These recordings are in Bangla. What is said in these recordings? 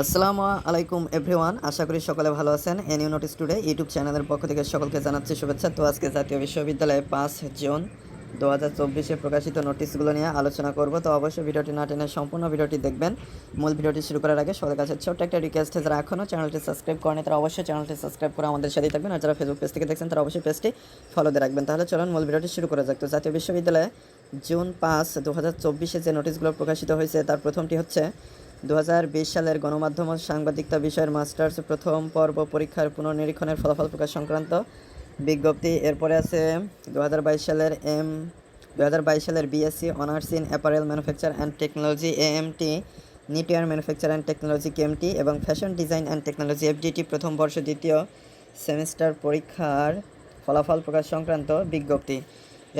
আসসালামু আলাইকুম এভরিওয়ান, আশা করি সকলে ভালো আছেন। এনিউ নোটিস টুডে ইউটিউব চ্যানেলের পক্ষ থেকে সকলকে জানাচ্ছি শুভেচ্ছা। তো আজকে জাতীয় বিশ্ববিদ্যালয়ে পাঁচ জুন দু হাজার চব্বিশে প্রকাশিত নোটিশগুলো নিয়ে আলোচনা করব। তো অবশ্যই ভিডিওটি না টেনে সম্পূর্ণ ভিডিওটি দেখবেন। মূল ভিডিওটি শুরু করার আগে সবার কাছে ছোট্ট একটা রিকোয়েস্ট যারা এখনও চ্যানেলটি সাবস্ক্রাইব করেনি, তারা অবশ্যই চ্যানেলটি সাবস্ক্রাইব করে আমাদের সাথেই থাকবেন। আর যারা ফেসবুক পেজ থেকে দেখছেন, তারা অবশ্যই পেজটি ফলো দিয়ে রাখবেন। তাহলে চলুন মূল ভিডিওটি শুরু করা যাক। তো জাতীয় বিশ্ববিদ্যালয়ে জুন পাঁচ দু হাজার চব্বিশে যে নোটিশগুলো প্রকাশিত হয়েছে, তার প্রথমটি হচ্ছে দু হাজার বিশ সালের গণমাধ্যম সাংবাদিকতা বিষয়ের মাস্টার্স প্রথম পর্ব পরীক্ষার পুনর্নিরীক্ষণের ফলাফল প্রকাশ সংক্রান্ত বিজ্ঞপ্তি। এরপরে আছে দুহাজার বাইশ সালের এম, দুহাজার বাইশ সালের BSc honours in apparel manufacture and technology, AMT knitwear manufacture and technology, KMT এবং fashion design and technology, FDT প্রথম বর্ষ দ্বিতীয় সেমিস্টার পরীক্ষার ফলাফল প্রকাশ সংক্রান্ত বিজ্ঞপ্তি।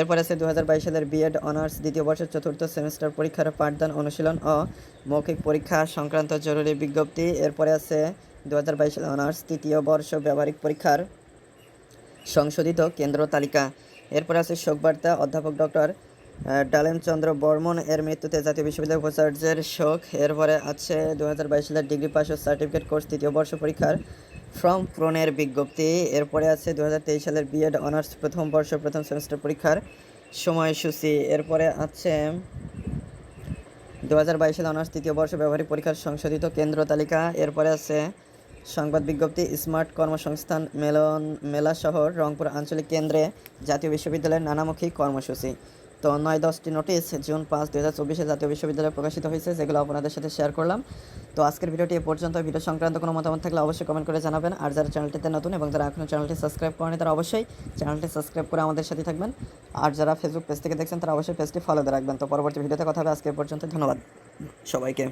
এরপর আছে দু হাজার বাইশ সালের বিএড অনার্স দ্বিতীয় বর্ষের চতুর্থ সেমিস্টার পরীক্ষার পাঠদান অনুশীলন ও মৌখিক পরীক্ষা সংক্রান্ত জরুরি বিজ্ঞপ্তি। এরপরে আছে দু সালের অনার্স তৃতীয় বর্ষ ব্যবহারিক পরীক্ষার সংশোধিত কেন্দ্র তালিকা। এরপর আছে শোকবার্তা, অধ্যাপক ডক্টর ডালেমচন্দ্র বর্মন এর মৃত্যুতে জাতীয় বিশ্ববিদ্যালয় উপাচার্যের শোক। এরপরে আছে দু হাজার বাইশ সালের ডিগ্রি পাস ও সার্টিফিকেট কোর্স তৃতীয় বর্ষ পরীক্ষার ফর্ম পূরণের বিজ্ঞপ্তি। এরপরে আছে দু হাজার তেইশ সালের বিএড অনার্স, প্রথম বর্ষ, প্রথম সেমিস্টার পরীক্ষার সময়সূচি। এরপরে আছে দু হাজার বাইশ সালে অনার্স, তৃতীয় বর্ষ, ব্যবহারিক পরীক্ষার সংশোধিত কেন্দ্র তালিকা। এরপরে আছে সংবাদ বিজ্ঞপ্তি, স্মার্ট কর্মসংস্থান মেলন, মেলা শহর, রংপুর আঞ্চলিক কেন্দ্রে জাতীয় বিশ্ববিদ্যালয়ের নানামুখী কর্মসূচি। তো নয় দশটি নোটিশ জুন পাঁচ দু হাজার চব্বিশে জাতীয় বিশ্ববিদ্যালয়ে প্রকাশিত হয়েছে, যেগুলো আপনাদের সাথে শেয়ার করলাম। তো আজকের ভিডিওটি এ পর্যন্ত। ভিডিও সংক্রান্ত কোনো মতামত থাকলে অবশ্যই কমেন্ট করে জানাবেন। আর যারা চ্যানেলটিতে নতুন এবং যারা এখনও চ্যানেলটি সাবস্ক্রাইব করেনি তারা অবশ্যই চ্যানেলটি সাবস্ক্রাইব করে আমাদের সাথে থাকবেন। আর যারা ফেসবুক পেজ থেকে দেখছেন, তারা অবশ্যই পেজটি ফলো দিয়ে রাখবেন। তো পরবর্তী ভিডিওতে কথা হবে। আজকে পর্যন্ত ধন্যবাদ সবাইকে।